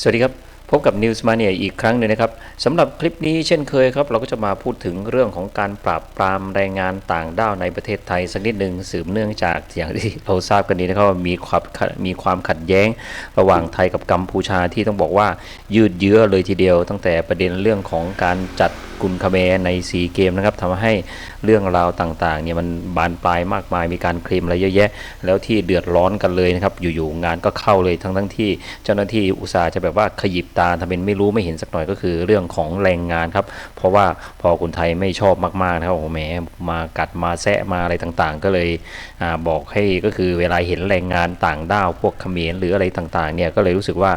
สวัสดีครับ พบกับ News Mania อีกครั้งหนึ่งนะครับสำหรับคลิปนี้เช่นเคยครับเราก็จะมาพูดถึงเรื่องของการปราบปรามแรงงานต่างด้าวในประเทศไทยสักนิดหนึ่งสืบเนื่องจากอย่างที่เราทราบกันดีนะครับมีความมีความขัดแย้งระหว่างไทยกับกัมพูชาที่ต้องบอกว่ายืดเยื้อเลยทีเดียว ตั้งแต่ประเด็นเรื่องของการจัดกุนคาเมในซีเกมนะครับทำให้เรื่องราวต่างๆเนี่ยมันบานปลายมากมายมีการเคลมอะไรเยอะแยะ แล้วที่เดือดร้อนกันเลยนะครับอยู่ๆงานก็เข้าเลยทั้งทั้งๆที่เจ้าหน้าที่อุตสาห์จะแบบว่าขยิบตาทำเป็นไม่รู้ไม่เห็นสักหน่อยก็คือเรื่องของแรงงานครับ เพราะว่าพอคนไทยไม่ชอบมากๆนะครับโอ้โหแหมมากัดมาแซะมาอะไรต่างๆ ก็เลยอบอกให้ก็คือเวลาเห็นแรงงานต่างด้าวพวกเขมรหรืออะไรต่างๆเนี่ยก็เลยรู้สึกว่า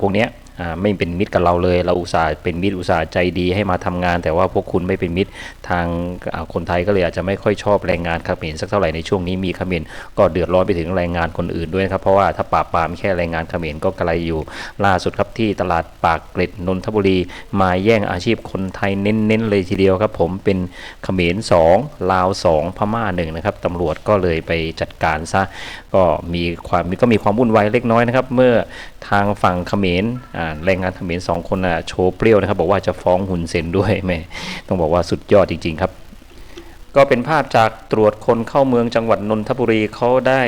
พวกเนี้ย ไม่เป็นมิตรกับเราเลย เราอุตส่าห์เป็นมิตรอุตส่าห์ใจดีให้มาทำงาน แต่ว่าพวกคุณไม่เป็นมิตรทางคนไทยก็เลยอาจจะไม่ค่อยชอบแรงงานเขมรสักเท่าไหร่ในช่วงนี้มีเขมรก็เดือดร้อนไปถึงแรงงานคนอื่นด้วยครับเพราะว่าถ้าปราบปรามแค่แรงงานเขมรก็กระไรอยู่ล่าสุดครับที่ตลาดปากเกร็ดนนทบุรี มาแย่งอาชีพคนไทยเน้นๆเลยทีเดียวครับ ผมเป็นเขมร2ลาว 2 พม่าหนึ่งนะครับตำรวจก็เลยไปจัดการซะก็มีความก็มีความวุ่นวายเล็กน้อยนะครับ เมื่อทางฝั่งเขมรอ่าแรงงานเขมรสองคนน่ะโชว์เปรี้ยวนะครับ บอกว่าจะฟ้องหุนเซนด้วยแม่ต้องบอกว่าสุดยอดจริง ๆ ครับ ก็เป็นภาพจากตรวจคนเข้าเมืองจังหวัดนนทบุรีเขาได้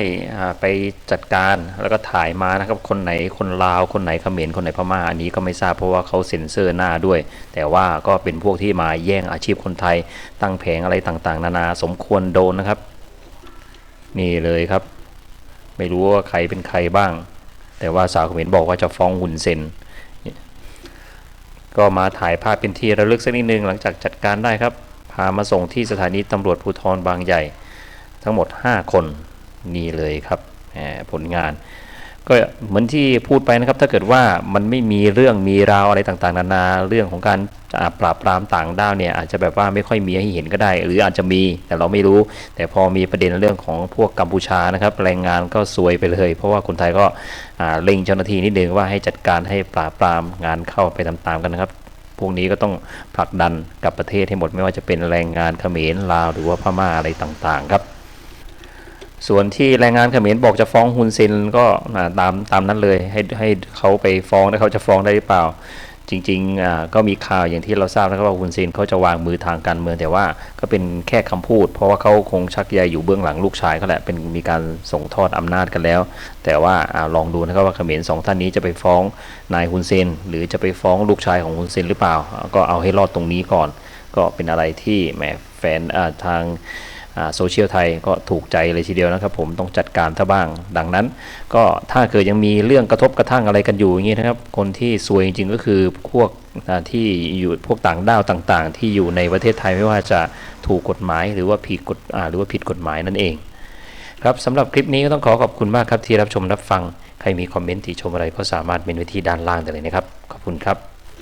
ไปจัดการแล้วก็ถ่ายมานะครับ คนไหนคนลาวคนไหนเขมรคนไหนพม่าอันนี้ก็ไม่ทราบเพราะว่าเขาเซ็นเซอร์หน้าด้วย แต่ว่าก็เป็นพวกที่มาแย่งอาชีพคนไทย ตั้งแผงอะไรต่างๆ นานาสมควรโดนนะครับ นี่เลยครับ ไม่รู้ว่าใครเป็นใครบ้างแต่ว่าสาวเขมรบอกว่าจะฟ้องหุ่นเซน ก็มาถ่ายภาพเป็นที่ระลึกสักนิดนึงหลังจากจัดการได้ครับพามาส่งที่สถานีตำรวจภูธรบางใหญ่ ทั้งหมด 5 คนนี่เลยครับผลงาน ก็เหมือนที่พูดไปนะครับ ถ้าเกิดว่ามันไม่มีเรื่องมีราวอะไรต่างๆ นานาเรื่องของการปราบปรามต่างด้าวเนี่ยอาจจะแบบว่าไม่ค่อยมีให้เห็นก็ได้ หรืออาจจะมีแต่เราไม่รู้ แต่พอมีประเด็นเรื่องของพวกกัมพูชานะครับแรงงานก็ซวยไปเลย เพราะว่าคนไทยก็เล็งเจ้าหน้าที่นิดนึงว่าให้จัดการให้ปราบปรามงานเข้าไปตามๆกันนะครับพวกนี้ก็ต้องผลักดันกับประเทศให้หมดไม่ว่าจะเป็นแรงงานเขมรลาวหรือว่าพม่าอะไรต่างๆ ครับ ส่วนที่แรงงานเขมรบอกจะฟ้องฮุนเซนก็ตามตามนั้นเลยให้ให้เขาไปฟ้องแล้วเขาจะฟ้องได้หรือเปล่า จริงๆก็มีข่าวอย่างที่เราทราบนะครับว่าฮุนเซนเขาจะวางมือทางการเมืองแต่ว่าก็เป็นแค่คำพูด เพราะว่าเขาคงชักใยอยู่เบื้องหลังลูกชายเขาแหละเป็นมีการส่งทอดอำนาจกันแล้ว แต่ว่าอลองดูนะครับว่าเขมรสองท่านนี้จะไปฟ้องนายฮุนเซนหรือจะไปฟ้องลูกชายของฮุนเซนหรือเปล่า ก็เอาให้รอดตรงนี้ก่อน ก็เป็นอะไรที่แหมแฟนทาง โซเชียลไทยก็ถูกใจเลยทีเดียวนะครับผมต้องจัดการซะบ้าง ดังนั้น ก็ถ้าเกิดยังมีเรื่องกระทบกระทั่งอะไรกันอยู่อย่างนี้นะครับ คนที่ซวยจริงๆก็คือพวกที่อยู่พวกต่างด้าวต่างๆ ที่อยู่ในประเทศไทยไม่ว่าจะถูกกฎหมายหรือว่าผิดกฎหรือว่าผิดกฎหมายนั่นเองครับสำหรับคลิปนี้ก็ต้องขอขอบคุณมากครับที่รับชมรับฟัง ใครมีคอมเมนต์ติชมอะไรก็สามารถเมนไว้ที่ด้านล่างได้เลยนะครับ ขอบคุณครับ